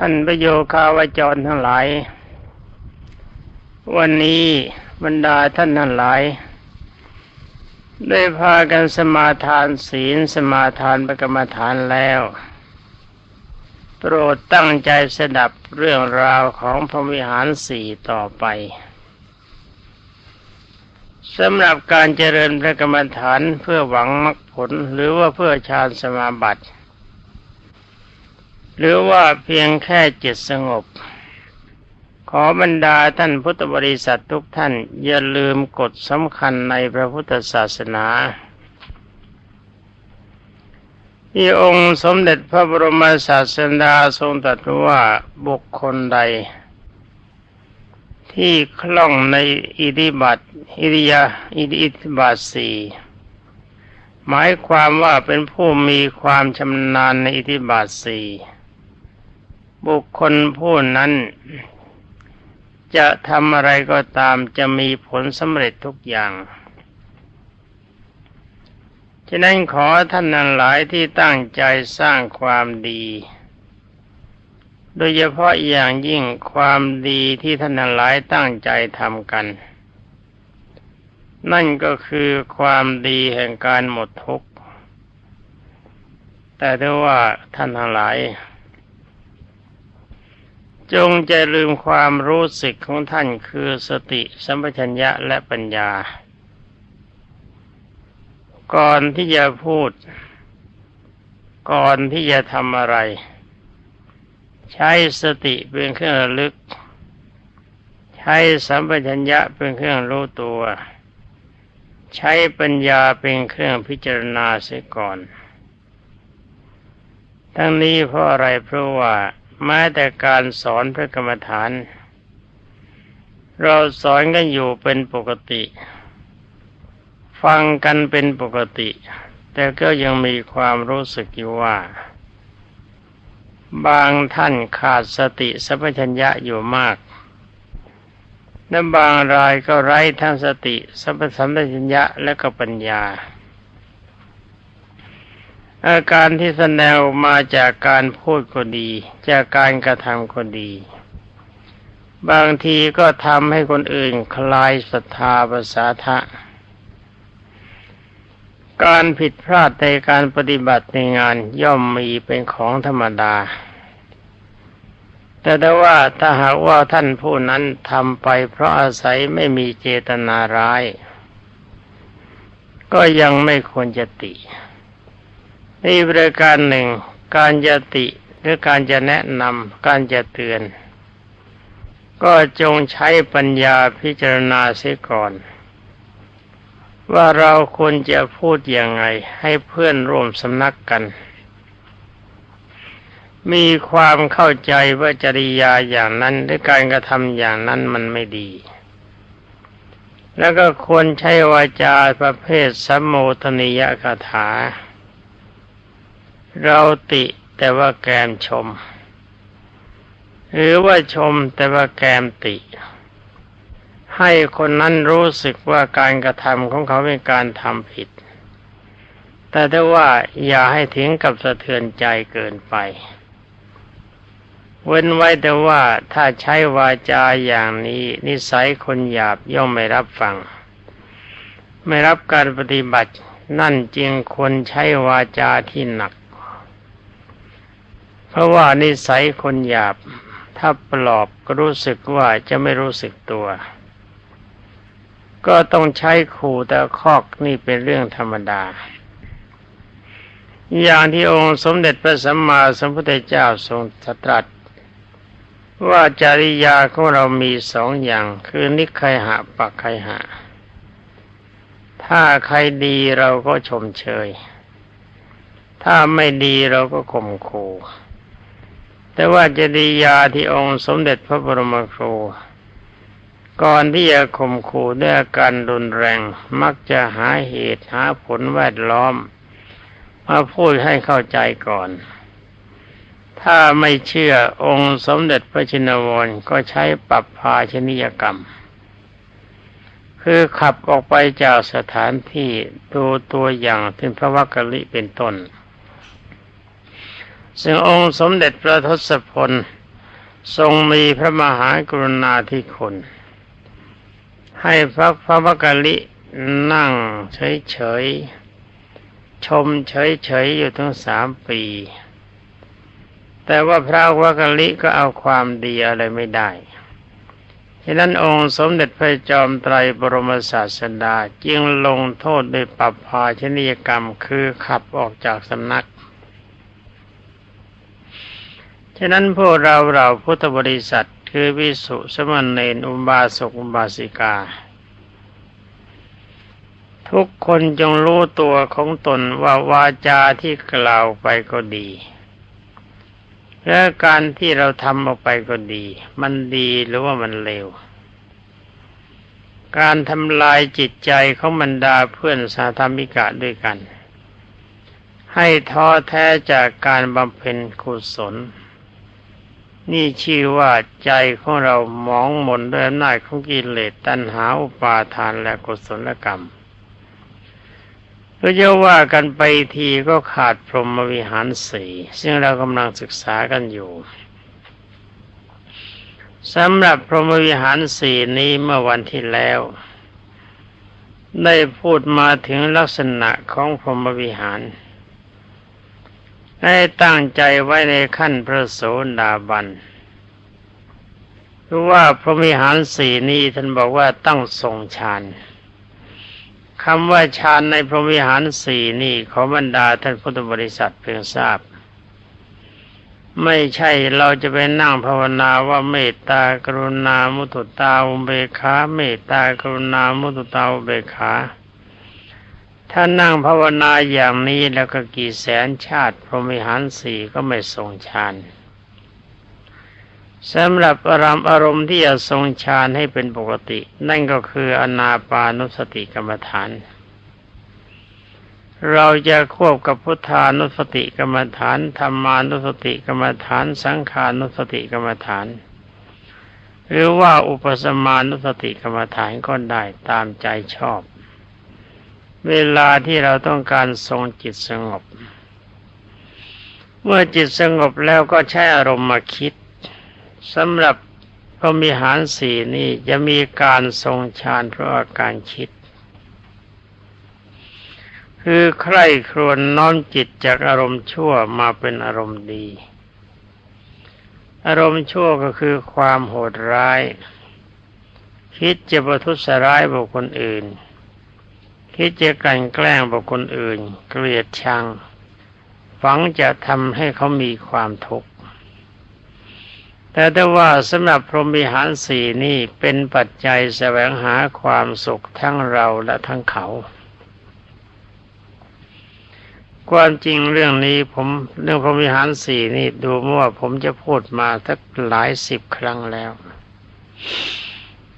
ท่านประโยคาวจรทั้งหลาย วันนี้บรรดาท่านทั้งหลาย ได้พากันสมาทานศีลสมาทานประกรรมฐานแล้ว โปรดตั้งใจสดับเรื่องราวของพระวิหารสี่ต่อไปสำหรับการเจริญพระกรรมฐานเพื่อหวังมรรคผลหรือว่าเพื่อฌานสมาบัติ หรือว่าเพียงแค่จิตสงบ ขอบรรดาท่านพุทธบริษัททุกท่าน อย่าลืมกฎสำคัญในพระพุทธศาสนาที่องค์สมเด็จพระบรมศาสดาทรงตรัสว่าบุคคลใด ที่คล่องในอิธิบัตอิริยาอิธิบาทสี่หมายความว่าเป็นผู้มีความชำนาญในอิธิบาทสี่ บุคคลผู้นั้น จะทำอะไรก็ตามจะมีผลสำเร็จทุกอย่างฉะนั้นขอท่านนั้นหลายที่ตั้งใจสร้างความดี โดยเฉพาะอย่างยิ่งความดีที่ท่านนั้นหลายตั้งใจทำกัน นั่นก็คือความดีแห่งการหมดทุกข์ แต่ถ้าว่าท่านทั้งหลาย จงจะลืมความรู้สึกของท่านคือสติสัมปชัญญะและปัญญา ก่อนที่จะพูด ก่อนที่จะทำอะไร ใช้สติเป็นเครื่องระลึก ใช้สัมปชัญญะเป็นเครื่องรู้ตัว ใช้ปัญญาเป็นเครื่องพิจารณาเสียก่อน ทั้งนี้เพราะอะไรเพราะว่า แม้แต่การสอนพระกรรมฐาน เราสอนกันอยู่เป็นปกติ ฟังกันเป็นปกติ แต่ก็ยังมีความรู้สึกอยู่ว่า บางท่านขาดสติสัพพัญญะอยู่มากและบางรายก็ไร้ทั้งสติสัมปสัมปชัญญะและก็ปัญญา อาการที่แสดงมาจากการพูดก็ดี จากการกระทำก็ดี บางทีก็ทำให้คนอื่นคลายศรัทธาภาษาทะ การผิดพลาดในการปฏิบัติในงานย่อมมีเป็นของธรรมดา แต่ถ้าว่าถ้าหากว่าท่านผู้นั้นทำไปเพราะอาศัยไม่มีเจตนาร้าย ก็ยังไม่ควรจะติ นี่บริการหนึ่ง การจะติหรือการจะแนะนำการจะเตือน ก็จงใช้ปัญญาพิจารณาเสียก่อน ว่าเราควรจะพูดอย่างไงให้เพื่อนร่วมสำนักกัน มีความเข้าใจว่าจริยาอย่างนั้นหรือการกระทำอย่างนั้นมันไม่ดีแล้วก็ควรใช้วาจาประเภทสัมโมทนิยคาถา เราติแต่ว่าแกมชม หรือว่าชมแต่ว่าแกมติ ให้คนนั้นรู้สึกว่าการกระทำของเขาเป็นการทำผิด แต่ถ้าว่าอย่าให้ถึงกับสะเทือนใจเกินไป เว้นไว้แต่ว่าถ้าใช้วาจาอย่างนี้ นิสัยคนหยาบย่อมไม่รับฟัง ไม่รับการปฏิบัตินั่นจึงคนใช้วาจาที่หนัก เพราะว่านิสัยคนหยาบ ถ้าปลอบก็รู้สึกว่าจะไม่รู้สึกตัว ก็ต้องใช้ขู่แต่คอกนี่เป็นเรื่องธรรมดา อย่างที่องค์สมเด็จพระสัมมาสัมพุทธเจ้าทรงตรัสว่าจริยาของเรามีสองอย่าง คือนิคยหะปักไคหะ ถ้าใครดีเราก็ชมเชย ถ้าไม่ดีเราก็ข่มขู่ แต่ว่าจริยาที่องค์สมเด็จพระบรมครูก่อนที่จะข่มขู่ด้วยอาการรุนแรง มักจะหาเหตุหาผลแวดล้อม มาพูดให้เข้าใจก่อน ถ้าไม่เชื่อองค์สมเด็จพระชินวรก็ใช้ปรับภาชนิยกรรม คือขับออกไปจากสถานที่ดูตัวอย่างถึงพระวักกะลิเป็นต้น ซึ่งองค์สมเด็จพระทศพล ทรงมีพระมหากรุณาธิคุณ ให้พระพระวกกะลินั่งเฉยๆ ชมเฉยๆ อยู่ทั้งสามปี แต่ว่าพระวกกะลิก็เอาความดีอะไรไม่ได้ฉะนั้นองค์สมเด็จพระจอมไตรบรมศาสดาจึงลงโทษด้วยปรับภาชนียกรรมคือขับออกจากสำนัก ฉะนั้นพวกเราเราพุทธบริษัทคือวิสุสมณเณรอุบาสกอุบาสิกา ทุกคนจงรู้ตัวของตนว่าวาจาที่กล่าวไปก็ดี และการที่เราทำออกไปก็ดี มันดีหรือว่ามันเลวการทำลายจิตใจของบรรดาเพื่อนสาธรรมิกะด้วยกัน ให้ท้อแท้จากการบำเพ็ญกุศล นี่ชื่อว่าใจของเราหมองหมนด้วยอำนาจของกิเลสตัณหาอุปาทานและกุศลกรรมก็จะว่ากันไปทีก็ขาดพรหมวิหารสี่ซึ่งเรากำลังศึกษากันอยู่สำหรับพรหมวิหารสี่นี้เมื่อวันที่แล้ว ได้พูดมาถึงลักษณะของพรหมวิหาร ได้ตั้งใจไว้ในขั้นพระโสดาบันรู้ว่าพรหมวิหารสี่นี้ท่านบอกว่าต้องทรงฌานคำว่าฌานในพรหมวิหารสี่นี่ขอบรรดาท่านพุทธบริษัทเพียงทราบ ไม่ใช่เราจะไปนั่งภาวนาว่าเมตตากรุณามุตุตาอุเบกขาเมตตากรุณามุตุตาอุเบกขา ถ้านั่งภาวนาอย่างนี้แล้วก็กี่แสนชาติ พรหมิหารสี่ก็ไม่ทรงฌานสำหรับอารมณ์อารมณ์ที่จะทรงฌานให้เป็นปกติ นั่นก็คืออนาปานุสติกรรมฐาน เราจะควบกับพุทธานุสติกรรมฐานธรรมานุสติกรรมฐาน สังขานุสติกรรมฐาน หรือว่าอุปสมานุสติกรรมฐานก็ได้ตามใจชอบ เวลาที่เราต้องการทรงจิตสงบ เมื่อจิตสงบแล้วก็ใช้อารมณ์มาคิดสำหรับพระมิหารสีนี่จะมีการทรงฌานเพราะอาการคิด คือใคร่ครวญน้อมจิตจากอารมณ์ชั่วมาเป็นอารมณ์ดี อารมณ์ชั่วก็คือความโหดร้าย คิดจะประทุษร้ายบุคคลอื่น คิดจะกลั่นแกล้งบุคคลอื่น เกลียดชังฝังจะทำให้เขามีความทุกข์แต่ถ้าว่าสำหรับพรหมิหารสี่นี่เป็นปัจจัยแสวงหาความสุขทั้งเราและทั้งเขา ความจริงเรื่องนี้ผมเรื่องพรหมิหารสี่นี่ดูเมื่อผมจะพูดมาสักหลายสิบครั้งแล้ว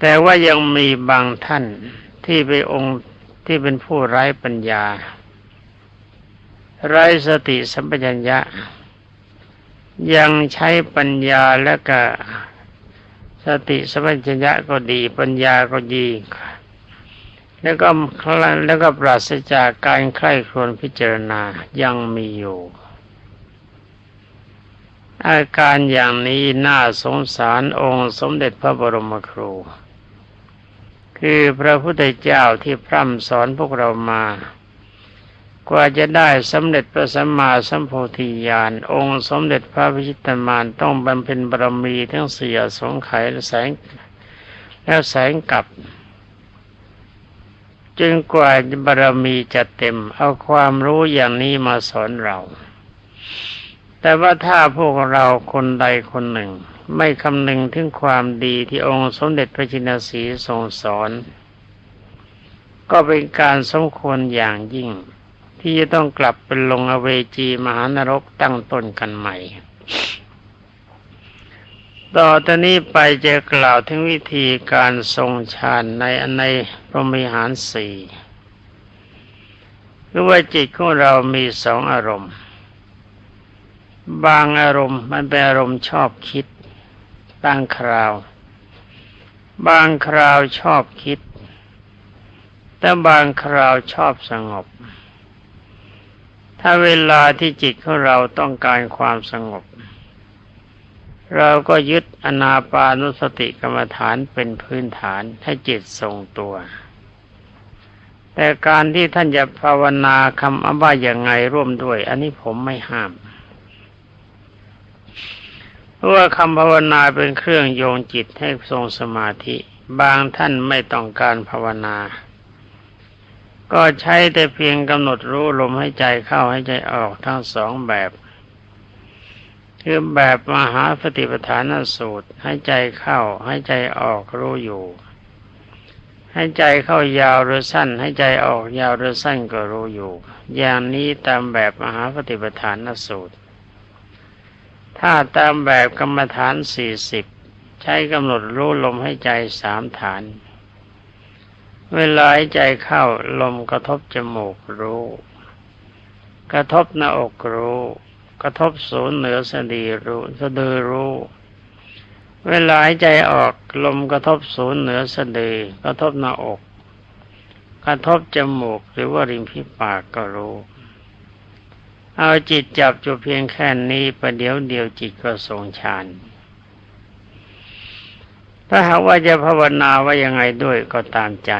แต่ว่ายังมีบางท่านที่ไปองค์ ที่เป็นผู้ไร้ปัญญา ไร้สติสัมปชัญญะ ยังใช้ปัญญาและก็สติสัมัญญะก็ดีปัญญาก็ดี แล้วก็แล้วก็ปราศจากการใคร่ครวญพิจารณายังมีอยู่ อาการอย่างนี้น่าสงสารองค์สมเด็จพระบรมครู คือพระพุทธเจ้าที่พร่ำสอนพวกเรามา กว่าจะได้สำเร็จพระสัมมาสัมโพธิญาณองค์สมเด็จพระพิชิตมารต้องบำเพ็ญบารมีทั้งเสียสงไขและแสงแล้วแสงกับจึงกว่าบารมีจะเต็ม เอาความรู้อย่างนี้มาสอนเรา แต่ว่าถ้าพวกเราคนใดคนหนึ่ง ไม่คำนึงถึงความดีที่องค์สมเด็จพระจินสีทรงสอน ก็เป็นการสมควรอย่างยิ่ง ที่จะต้องกลับเป็นลงอเวจีมหานรกตั้งต้นกันใหม่ ต่อตอนนี้ไปจะกล่าวถึงวิธีการทรงฌานในอันในพรมิหารสี่หรือว่าจิตของเรามีสองอารมณ์ บางอารมณ์มันเป็นอารมณ์ชอบคิด บางคราว บางคราวชอบคิด แต่บางคราวชอบสงบ ถ้าเวลาที่จิตของเราต้องการความสงบ เราก็ยึดอนาปานุสติกรรมฐานเป็นพื้นฐานให้จิตทรงตัวแต่การที่ท่านจะภาวนาคำอว่าอย่างไงร่วมด้วย อันนี้ผมไม่ห้าม ว่าคำภาวนาเป็นเครื่องโยงจิตให้ทรงสมาธิ บางท่านไม่ต้องการภาวนา ก็ใช้แต่เพียงกำหนดรู้ลมให้ใจเข้าให้ใจออกทั้งสองแบบคือแบบมหาปฏิปทานสูตร ให้ใจเข้าให้ใจออกรู้อยู่ ให้ใจเข้ายาวหรือสั้น ให้ใจออกยาวหรือสั้นก็รู้อยู่ อย่างนี้ตามแบบมหาปฏิปทานสูตร ถ้าตามแบบกรรมฐานสี่สิบใช้กำหนดรู้ลมให้ใจสามฐาน เวลาให้ใจเข้าลมกระทบจมูกรู้ กระทบหน้าอกรู้ กระทบศูนย์เหนือสะดีรู้สะดือรู้เวลาหายใจออกลมกระทบศูนย์เหนือสะดือกระทบหน้าอก กระทบจมูกหรือว่าริมฝีปากก็รู้ เอาจิตจับจุเพียงแค่นี้ประเดี๋ยวเดียวจิตก็ทรงฌานถ้าหากว่าจะภาวนาว่ายังไงด้วยก็ตามใจ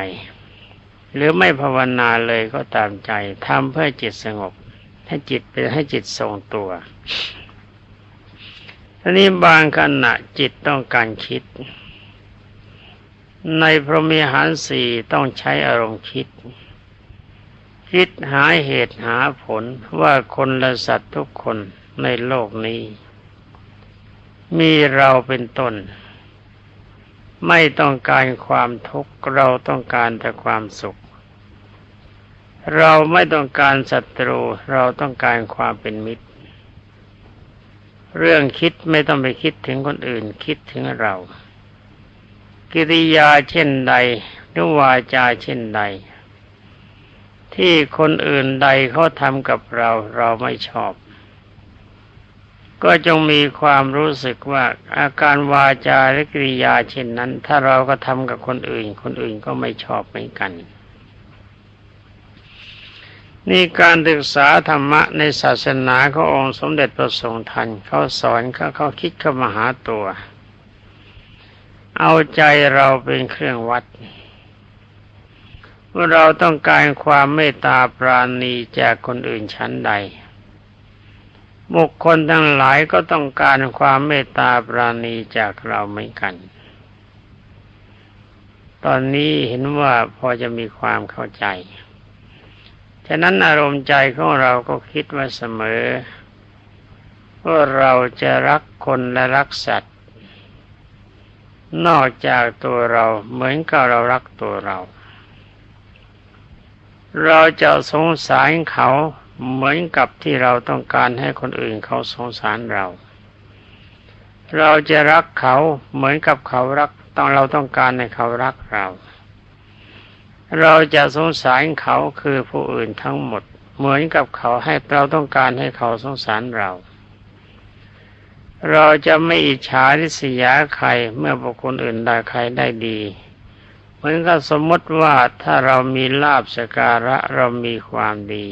หรือไม่ภาวนาเลยก็ตามใจทำเพื่อจิตสงบ ให้จิตเป็นให้จิตทรงตัวทีนี้บางขณะจิตต้องการคิด ในพรหมิหารสี่ต้องใช้อารมณ์คิด คิดหาเหตุหาผลว่าคนและสัตว์ทุกคนในโลกนี้ มีเราเป็นต้น ไม่ต้องการความทุกข์เราต้องการแต่ความสุข เราไม่ต้องการศัตรูเราต้องการความเป็นมิตร เรื่องคิดไม่ต้องไปคิดถึงคนอื่นคิดถึงเรา กิริยาเช่นใดหรือวาจาเช่นใด ที่คนอื่นใดเขาทำกับเราเราไม่ชอบ ก็จงมีความรู้สึกว่าอาการวาจาและกิริยาเช่นนั้น ถ้าเราก็ทำกับคนอื่น คนอื่นก็ไม่ชอบเหมือนกันนี่การศึกษาธรรมะในศาสนาขององค์สมเด็จพระสงฆ์ท่านเขาสอนเขาเขาคิดเข้ามาหาตัว เอาใจเราเป็นเครื่องวัด ว่าเราต้องการความเมตตาปราณีจากคนอื่นชั้นใด บุคคลทั้งหลายก็ต้องการความเมตตาปราณีจากเราเหมือนกัน ตอนนี้เห็นว่าพอจะมีความเข้าใจ ฉะนั้นอารมณ์ใจของเราก็คิดว่าเสมอ ว่าเราจะรักคนและรักสัตว์ นอกจากตัวเราเหมือนกับเรารักตัวเรา เราจะสงสารเขาเหมือนกับที่เราต้องการให้คนอื่นเขาสงสารเรา เราจะรักเขาเหมือนกับเขารักต้องเราต้องการให้เขารักเรา เราจะสงสารเขาคือผู้อื่นทั้งหมด เหมือนกับเขาให้เราต้องการให้เขาสงสารเรา เราจะไม่อิจฉาริษยาใครเมื่อบุคคลอื่นได้ใครได้ดี เหมือนกับสมมติว่าถ้าเรามีลาบสการะเรามีความดี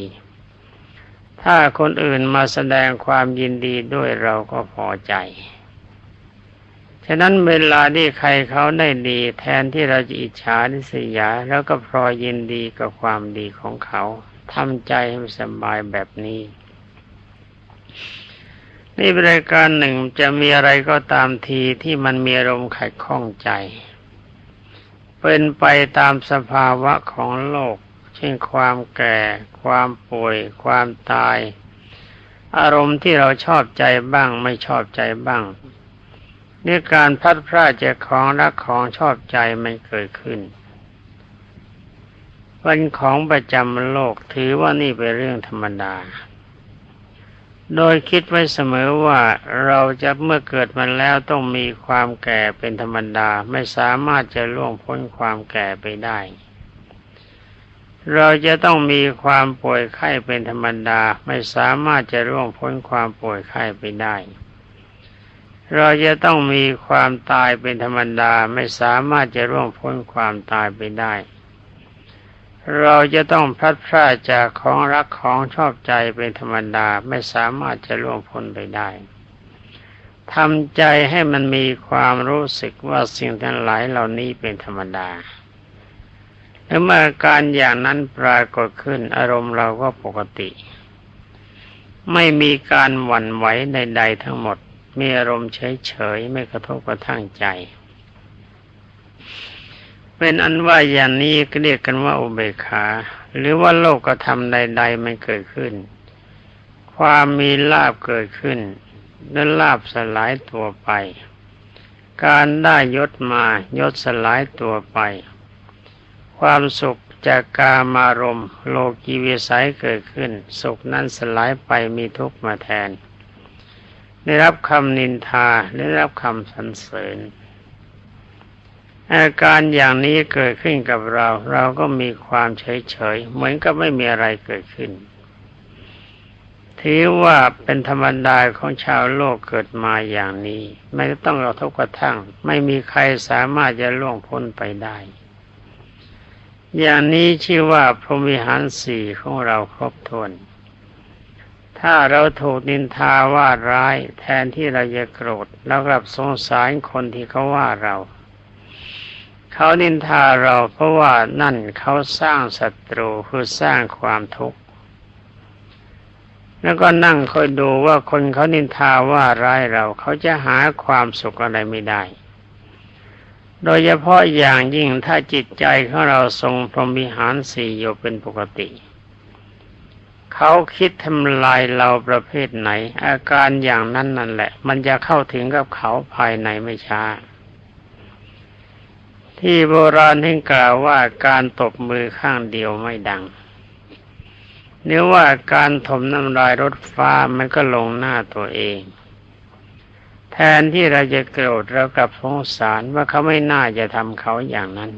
ถ้าคนอื่นมาแสดงความยินดีด้วยเราก็พอใจ ฉะนั้นเวลาที่ใครเขาได้ดีแทนที่เราจะอิจฉาทิษยา แล้วก็พลอยยินดีกับความดีของเขาทำใจให้สบายแบบนี้นี่บริการหนึ่งจะมีอะไรก็ตามทีที่มันมีอารมณ์ขัดข้องใจ เป็นไปตามสภาวะของโลก เช่นความแก่ ความป่วย ความตาย อารมณ์ที่เราชอบใจบ้างไม่ชอบใจบ้างนี่การพัดพลาดจากของรักของชอบใจมันเกิดขึ้นเป็นของประจำโลกถือว่านี่เป็นเรื่องธรรมดา โดยคิดไว้เสมอว่าเราจะเมื่อเกิดมาแล้วต้องมีความแก่เป็นธรรมดาไม่สามารถจะล่วงพ้นความแก่ไปได้ เราจะต้องมีความป่วยไข้เป็นธรรมดาไม่สามารถจะล่วงพ้นความป่วยไข้ไปได้ เราจะต้องมีความตายเป็นธรรมดาไม่สามารถจะร่วงพ้นความตายไปได้ เราจะต้องพลัดพรากจากของรักของชอบใจเป็นธรรมดาไม่สามารถจะร่วงพ้นไปได้ทำใจให้มันมีความรู้สึกว่าสิ่งทั้งหลายเหล่านี้เป็นธรรมดาและเมื่อการอย่างนั้นปรากฏขึ้นอารมณ์เราก็ปกติ ไม่มีการหวั่นไหวใด ๆ ทั้งหมด มีอารมณ์เฉยๆ ไม่กระทบกระทั่งใจ เป็นอันว่าอย่างนี้ก็เรียกกันว่าอุเบกขา หรือว่าโลกธรรมใด ๆ มันเกิดขึ้น ความมีลาบเกิดขึ้นนั้นลาบสลายตัวไป การได้ยศมายศสลายตัวไป ความสุขจากกามารมณ์โลกีวิสัยเกิดขึ้น สุขนั้นสลายไปมีทุกข์มาแทน ได้รับคำนินทาได้รับคำสรรเสริญ อาการอย่างนี้เกิดขึ้นกับเรา เราก็มีความเฉยเฉยเหมือนกับไม่มีอะไรเกิดขึ้น ถือว่าเป็นธรรมดาของชาวโลกเกิดมาอย่างนี้ ไม่ต้องเราทบกระทั่ง ไม่มีใครสามารถจะล่วงพ้นไปได้ อย่างนี้ชื่อว่าพรหมิหารสี่ของเราครบถ้วนถ้าเราถูกนินทาว่าร้าย แทนที่เราจะโกรธแล้วกลับสงสารคนที่เขาว่าเรา เขานินทาเราเพราะว่านั่นเขาสร้างศัตรูคือสร้างความทุกข์แล้วก็นั่งคอยดูว่าคนเขานินทาว่าร้ายเราเขาจะหาความสุขอะไรไม่ได้ โดยเฉพาะอย่างยิ่งถ้าจิตใจของเราทรงพรหมิหารสี่อยู่เป็นปกติ เขาคิดทำลายเราประเภทไหน อาการอย่างนั้นนั่นแหละ มันจะเข้าถึงกับเขาภายในไม่ช้า ที่โบราณที่กล่าวว่าการตบมือข้างเดียวไม่ดังเนื้อว่าการถมน้ำลายรถฟ้ามันก็ลงหน้าตัวเอง แทนที่เราจะโกรธเรากลับสงสารว่าเขาไม่น่าจะทำเขาอย่างนั้น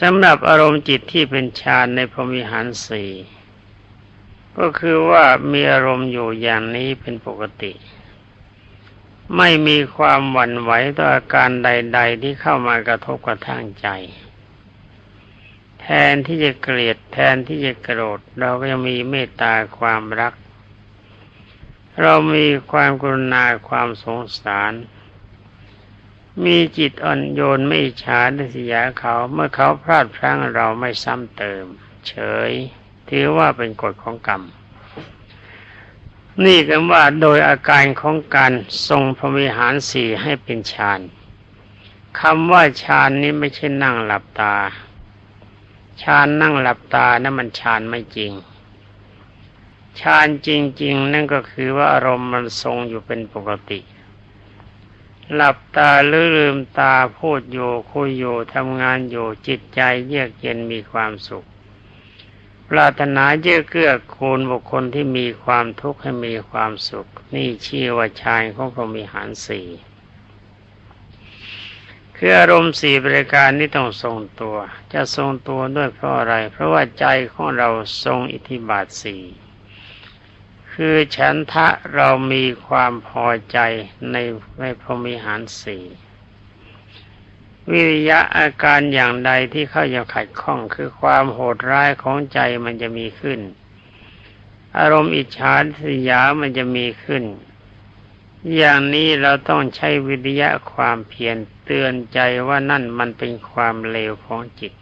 สำหรับอารมณ์จิตที่เป็นฌานในพรมิหารสี่ก็คือว่ามีอารมณ์อยู่อย่างนี้เป็นปกติ ไม่มีความหวั่นไหวต่ออาการใด ๆ ที่เข้ามากระทบกระทั่งใจ แทนที่จะเกลียดแทนที่จะโกรธ เราก็ยังมีเมตตาความรัก เรามีความกรุณาความสงสาร มีจิตอ่อนโยนไม่ฉาดิสยาเขาเมื่อเขาพลาดพลั้งเราไม่ซ้ำเติม เฉย ถือว่าเป็นกฎของกรรม นี่กันว่าโดยอาการของการทรงพรมิหารสี่ให้เป็นฌานคำว่าฌานนี้ไม่ใช่นั่งหลับตาฌานนั่งหลับตานะั้นมันฌานไม่จริงฌานจริง ๆ นั่นก็คือว่าอารมณ์มันทรงอยู่เป็นปกติ หลับตาหรือลืมตาพูดอยู่คุยอยู่ทำงานอยู่จิตใจเยือกเย็นมีความสุข ปรารถนาเยือเกื้อคูณบุคคลที่มีความทุกข์ให้มีความสุข นี่ชื่อว่าฌานของพรหมิหารสี่คืออารมณ์สี่บริการนี้ต้องทรงตัว จะทรงตัวด้วยเพราะอะไร เพราะว่าใจของเราทรงอิทธิบาทสี่คือฉันทะเรามีความพอใจในในพรหมิหารสี่ วิริยะอาการอย่างใดที่เข้าจะขัดข้องคือความโหดร้ายของใจมันจะมีขึ้น อารมณ์อิจฉาสยามันจะมีขึ้น อย่างนี้เราต้องใช้วิทยะความเพียรเตือนใจว่านั่นมันเป็นความเลวของจิต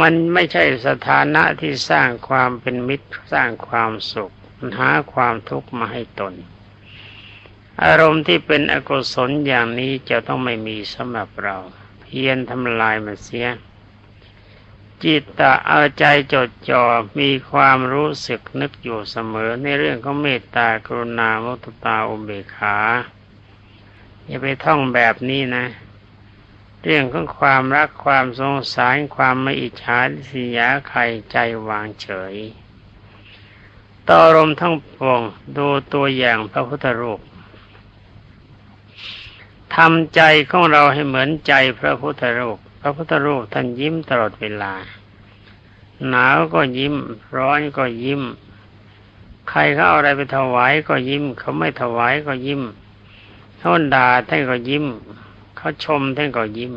มันไม่ใช่สถานะที่สร้างความเป็นมิตรสร้างความสุขหาความทุกข์มาให้ตน อารมณ์ที่เป็นอกุศลอย่างนี้จะต้องไม่มีสำหรับเรา เพียรทำลายมันเสีย จิตตะเอาใจจดจ่อมีความรู้สึกนึกอยู่เสมอในเรื่องของเมตตากรุณาโมตุตาอุเบกขาอย่าไปท่องแบบนี้นะ เรื่องของความรักความสงสารความไม่อิจฉาสิยาใครใจวางเฉยต่อรมทั้งปวงดูตัวอย่างพระพุทธรูป ทำใจของเราให้เหมือนใจพระพุทธรูป พระพุทธรูปท่านยิ้มตลอดเวลา หนาวก็ยิ้ม ร้อนก็ยิ้ม ใครเขาเอาอะไรไปถวายก็ยิ้ม เขาไม่ถวายก็ยิ้มเขาด่าท่านก็ยิ้ม เขาชมท่านก็ยิ้ม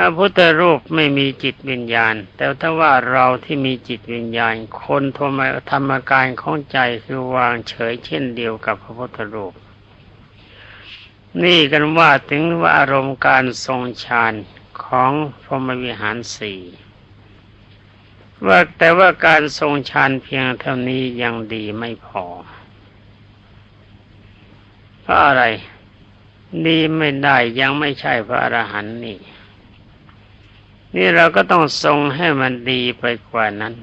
ระพุทธรูปไม่มีจิตวิญญาณ แต่ถ้าว่าเราที่มีจิตวิญญาณ คนธรรมธรรมการของใจคือวางเฉยเช่นเดียวกับพระพุทธรูป นี่กันว่าถึงว่าอารมณ์การทรงฌานของพรหมวิหารสี่ว่าแต่ว่าการทรงฌานเพียงเท่านี้ยังดีไม่พอ เพราะอะไร ดีไม่ได้ยังไม่ใช่พระอรหันต์นี่ นี่เราก็ต้องทรงให้มันดีไปกว่านั้น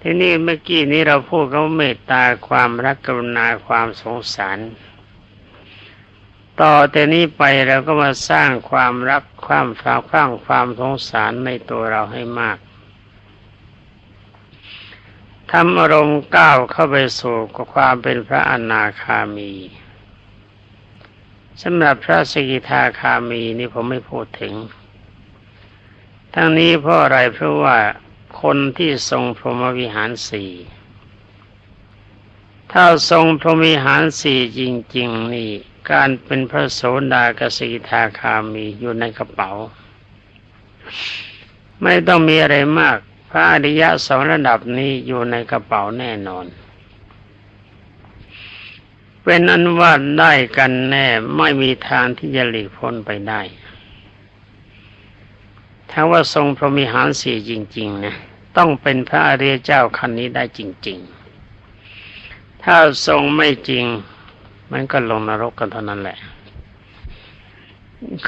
ที่นี่เมื่อกี้นี้เราพูดเขาเมตตาความรักกรุณาความสงสาร ต่อแต่นี้ไปเราก็มาสร้างความรักความฝาคว้างความสงสารในตัวเราให้มากทำอารมณ์ก้าวเข้าไปสู่ความเป็นพระอนาคามีสำหรับพระสกิทาคามีนี่ผมไม่พูดถึง ทั้งนี้เพราะอะไรเพราะว่าคนที่ทรงพรหมวิหารสี่ถ้าทรงพรหมวิหารสี่จริง ๆ นี่ การเป็นพระโสดากสิทาคามีอยู่ในกระเป๋า ไม่ต้องมีอะไรมาก พระอริยะสองระดับนี้อยู่ในกระเป๋าแน่นอน เป็นอันว่าได้กันแน่ไม่มีทางที่จะหลีกพ้นไปได้ถ้าว่าทรงพรหมิหารสี่จริง ๆ นะ ต้องเป็นพระอริยเจ้าคันนี้ได้จริง ๆ ถ้าทรงไม่จริง มันก็ลงนรกกันเท่านั้นแหละ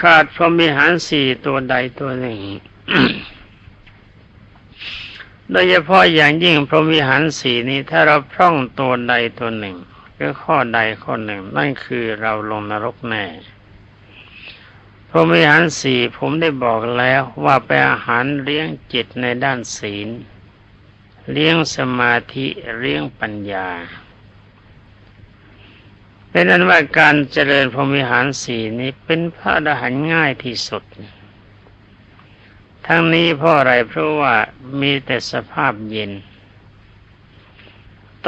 ขาดพรหมิหารสี่ตัวใดตัวหนึ่ง โดยเฉพาะอย่างยิ่งพรหมวิหารสีนี้ ถ้าเราพร่องตัวใดตัวหนึ่งหรือข้อใดข้อหนึ่ง นั่นคือเราลงนรกแน่พรหมวิหารสีผมได้บอกแล้วว่าเป็นอาหารเลี้ยงจิตในด้านศีล เลี้ยงสมาธิเลี้ยงปัญญา เป็นนั้นว่าการเจริญพรมิหารสีนี้เป็นพระอรหันต์ง่ายที่สุด ทั้งนี้เพราะอะไรเพราะว่ามีแต่สภาพเย็น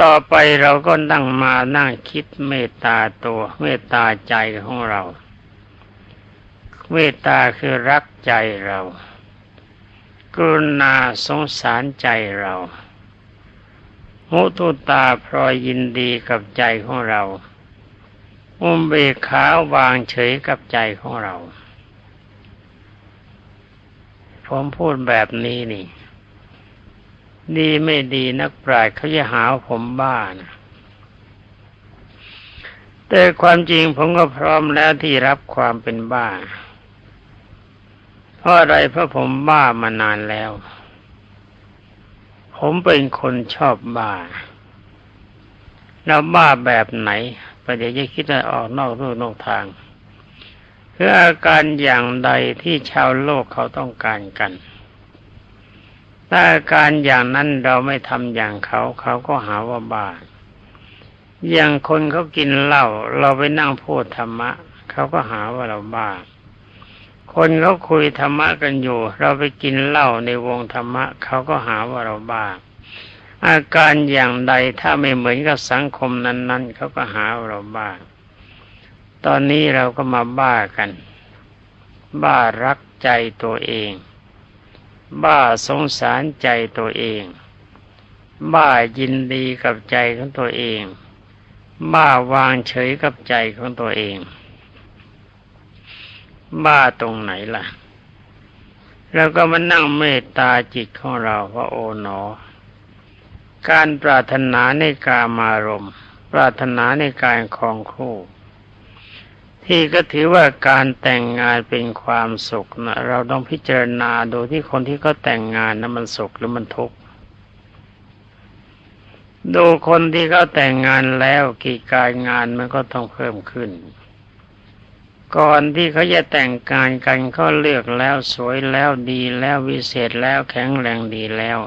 ต่อไปเราก็นั่งมานั่งคิดเมตตาตัวเมตตาใจของเรา เมตตาคือรักใจเรา กรุณาสงสารใจเรามุตุตาพรอยยินดีกับใจของเรา อุมเบกขาวางเฉยกับใจของเรา ผมพูดแบบนี้นี่ ดีไม่ดีนักปราชญ์เขาจะหาผมบ้านะแต่ความจริงผมก็พร้อมแล้วที่รับความเป็นบ้า เพราะอะไรเพราะผมบ้ามานานแล้ว ผมเป็นคนชอบบ้าแล้วบ้าแบบไหน ประเดี๋ยวจะคิดว่าออกนอกรูนอกทางคืออาการอย่างใดที่ชาวโลกเขาต้องการกัน ถ้าอาการอย่างนั้นเราไม่ทำอย่างเขา เขาก็หาว่าบ้าอย่างคนเขากินเหล้าเราไปนั่งพูดธรรมะ เขาก็หาว่าเราบ้า คนเขาคุยธรรมะกันอยู่ เราไปกินเหล้าในวงธรรมะ เขาก็หาว่าเราบ้า อาการอย่างใดถ้าไม่เหมือนกับสังคมนั้น ๆเขาก็หาเราบ้าตอนนี้เราก็มาบ้ากัน บ้ารักใจตัวเอง บ้าสงสารใจตัวเอง บ้ายินดีกับใจของตัวเอง บ้าวางเฉยกับใจของตัวเอง บ้าตรงไหนล่ะ แล้วก็มานั่งเมตตาจิตของเราว่าโอ๋หนอ การปรารถนาในกามารมปรารถนาในการครองคู่ ที่ก็ถือว่าการแต่งงานเป็นความสุขนะเราต้องพิจารณาดูที่คนที่เขาแต่งงานนะมันสุขหรือมันทุกข์ดูคนที่เขาแต่งงานแล้วกี่การงานมันก็ต้องเพิ่มขึ้น ก่อนที่เขาจะแต่งงานกันเขาเลือกแล้วสวยแล้วดีแล้ววิเศษแล้วแข็งแรงดีแล้ว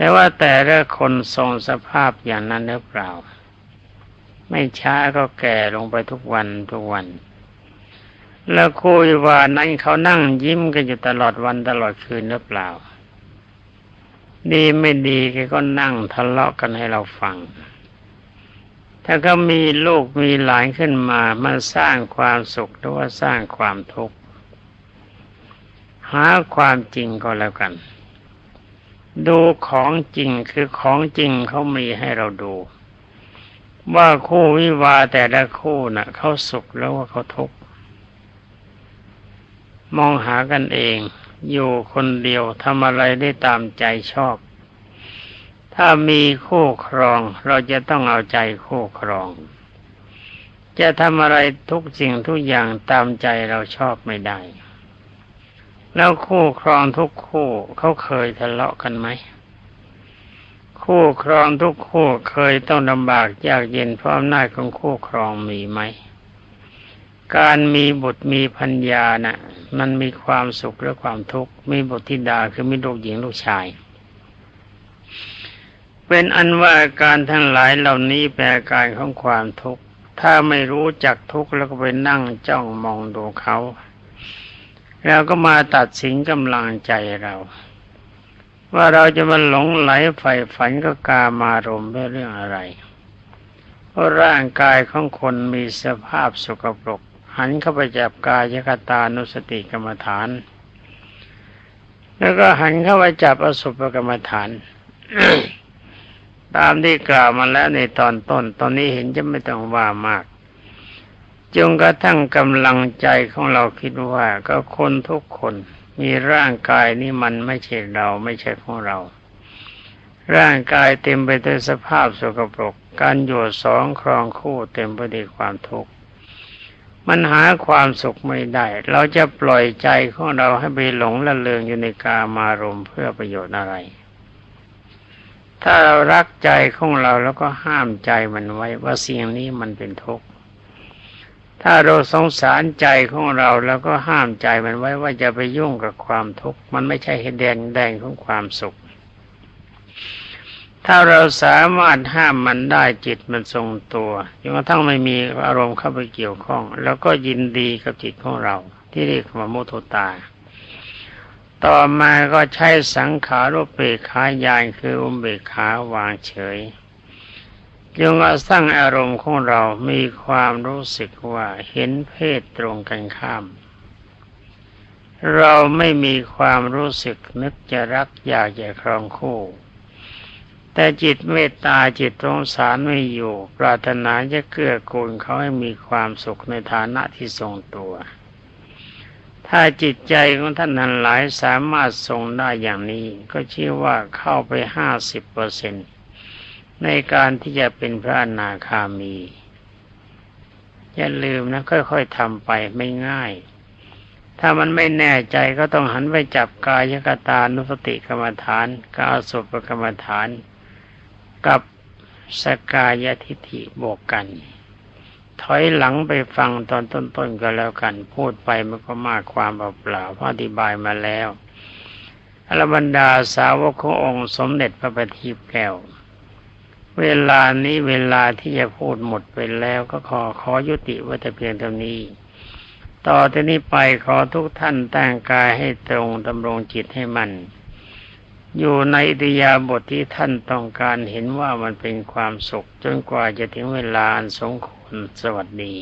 แต่ว่าแต่ละคนทรงสภาพอย่างนั้นหรือเปล่า ไม่ช้าก็แก่ลงไปทุกวันทุกวัน แล้วคุยว่านั้นเขานั่งยิ้มกันอยู่ตลอดวันตลอดคืนหรือเปล่า ดีไม่ดีแกก็นั่งทะเลาะกันให้เราฟัง ถ้าก็มีลูกมีหลานขึ้นมามันสร้างความสุขหรือว่าสร้างความทุกข์หาความจริงก็แล้วกัน ดูของจริงคือของจริงเขามีให้เราดู ว่าคู่วิวาแต่ละคู่น่ะเขาสุขแล้วว่าเขาทุกข์มองหากันเอง อยู่คนเดียวทำอะไรได้ตามใจชอบ ถ้ามีคู่ครองเราจะต้องเอาใจคู่ครอง จะทำอะไรทุกสิ่งทุกอย่างตามใจเราชอบไม่ได้ แล้วคู่ครองทุกคู่เขาเคยทะเลาะกันไหม คู่ครองทุกคู่เคยต้องลำบากยากเย็นเพราะอำนาจของคู่ครองมีไหม การมีบุตรมีพัญญานะ่ะ มันมีความสุขและความทุกข์มีบุตรธิดาคือมีลูกหญิงลูกชาย เป็นอันว่าอาการทั้งหลายเหล่านี้เป็นอาการของความทุกข์ถ้าไม่รู้จักทุกข์แล้วก็ไปนั่งจ้องมองดูเขา แล้วก็มาตัดสินกำลังใจเรา ว่าเราจะมาหลงไหลใฝ่ฝันก็กามารมณ์ด้วยเรื่องอะไรเพราะร่างกายของคนมีสภาพสกปรก หันเข้าไปจับกายคตานุสติกรรมฐาน แล้วก็หันเข้าไปจับอสุภกรรมฐาน ตามที่กล่าวมาแล้วในตอนต้น ตอนนี้เห็นจะไม่ต้องว่ามาก จงกระทั่งกำลังใจของเราคิดว่าก็คนทุกคนมีร่างกายนี้มันไม่ใช่เราไม่ใช่ของเรา ร่างกายเต็มไปด้วยสภาพสกปรก การอยู่สองครองคู่เต็มไปด้วยความทุกข์มันหาความสุขไม่ได้ เราจะปล่อยใจของเราให้ไปหลงละเลงอยู่ในกามารมณ์เพื่อประโยชน์อะไร ถ้าเรารักใจของเราแล้วก็ห้ามใจมันไว้ว่าสิ่งนี้มันเป็นทุกข์ ถ้าเราสงสารใจของเราแล้วก็ห้ามใจมันไว้ว่าจะไปยุ่งกับความทุกข์มันไม่ใช่เหตุแดงแดงของความสุข ถ้าเราสามารถห้ามมันได้จิตมันทรงตัวจนกระทั่งไม่มีอารมณ์เข้าไปเกี่ยวข้อง แล้วก็ยินดีกับจิตของเรา ที่เรียกว่าโมโทตา ต่อมาก็ใช้สังขารุปเบกขายานคืออุเบกขาวางเฉย จงสร้างอารมณ์ของเรามีความรู้สึกว่าเห็นเพศตรงกันข้าม เราไม่มีความรู้สึกนึกจะรักอยากจะครองคู่ แต่จิตเมตตาจิตสงสารไม่อยู่ ปรารถนาจะเกื้อกูลเขาให้มีความสุขในฐานะที่ทรงตัว ถ้าจิตใจของท่านนั้นหลายสามารถทรงได้อย่างนี้ ก็ชื่อว่าเข้าไปห้าสิบเปอร์เซ็นต์ ในการที่จะเป็นพระอนาคามี อย่าลืมนะค่อยๆทำไปไม่ง่าย ถ้ามันไม่แน่ใจก็ต้องหันไปจับกายกตานุสติกรรมฐานกาสุปกรรมฐาน กับสกายทิฏฐิบวกกัน ถอยหลังไปฟังตอนต้นๆก็แล้วกัน พูดไปมันก็มากความเปล่าๆเพราะอธิบายมาแล้วอรบรรดาสาวกขององค์สมเด็จพระบัณฑิตแก้ว เวลานี้เวลาที่จะพูดหมดไปแล้วก็ขอขอยุติไว้แต่เพียงเท่านี้ ต่อจากนี้ไปขอทุกท่านแต่งกายให้ตรงดำรงจิตให้มัน อยู่ในอิริยาบทที่ท่านต้องการเห็นว่ามันเป็นความสุข จนกว่าจะถึงเวลาอันสมควรสวัสดี